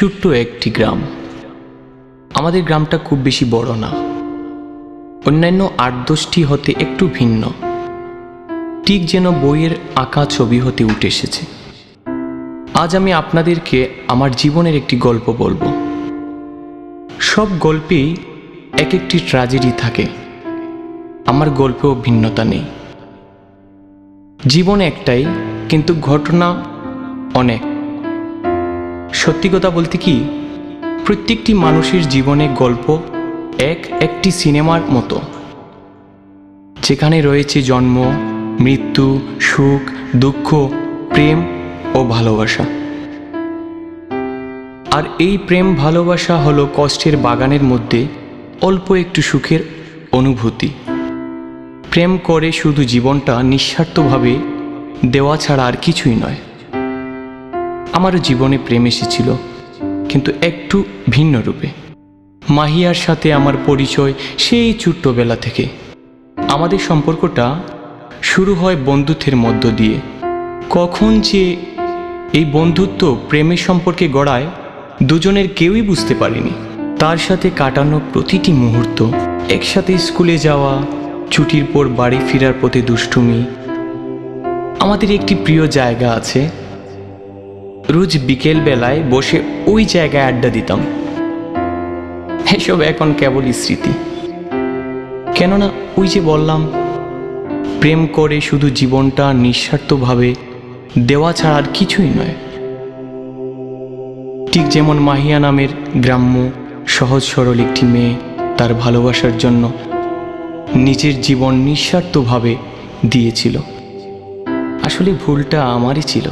ছোট্ট একটি গ্রাম। আমাদের গ্রামটা খুব বেশি বড় না। অন্যান্য আট দশটি হতে একটু ভিন্ন। ঠিক যেন বইয়ের আঁকা ছবি হতে উঠে এসেছে। আজ আমি আপনাদেরকে আমার জীবনের একটি গল্প বলব। সব গল্পেই এক একটি ট্র্যাজেডি থাকে। আমার গল্পেও ভিন্নতা নেই। জীবন একটাই, কিন্তু ঘটনা অনেক। সত্যি কথা বলতে কি, প্রত্যেকটি মানুষের জীবনে গল্প এক একটি সিনেমার মতো। যেখানে রয়েছে জন্ম, মৃত্যু, সুখ, দুঃখ, প্রেম ও ভালোবাসা। আর এই প্রেম ভালোবাসা হলো কষ্টের বাগানের মধ্যে অল্প একটু সুখের অনুভূতি। প্রেম করে শুধু জীবনটা নিঃস্বার্থভাবে দেওয়া ছাড়া আর কিছুই নয়। আমারও জীবনে প্রেম এসেছিল কিন্তু একটু ভিন্ন রূপে। মাহিয়ার সাথে আমার পরিচয় সেই ছোট্টবেলা থেকে। আমাদের সম্পর্কটা শুরু হয় বন্ধুত্বের মধ্য দিয়ে। কখন যে এই বন্ধুত্ব প্রেমের সম্পর্কে গড়ায়, দুজনের কেউই বুঝতে পারেনি। তার সাথে কাটানো প্রতিটি মুহূর্ত, একসাথে স্কুলে যাওয়া, ছুটির পর বাড়ি ফেরার পথে দুষ্টুমি। আমাদের একটি প্রিয় জায়গা আছে রোজ বিকেল বেলায় বসে ওই জায়গায় আড্ডা দিতাম। এসব এখন কেবলই স্মৃতি। কেননা ওই যে বললাম, প্রেম করে শুধু জীবনটা নিঃস্বার্থভাবে দেওয়া ছাড়া আর কিছুই নয়। ঠিক যেমন মাহিয়া নামের গ্রাম্য, সহজ সরল একটি মেয়ে তার ভালোবাসার জন্য নিজের জীবন নিঃস্বার্থভাবে দিয়েছিল। আসলে ভুলটা আমারই ছিল।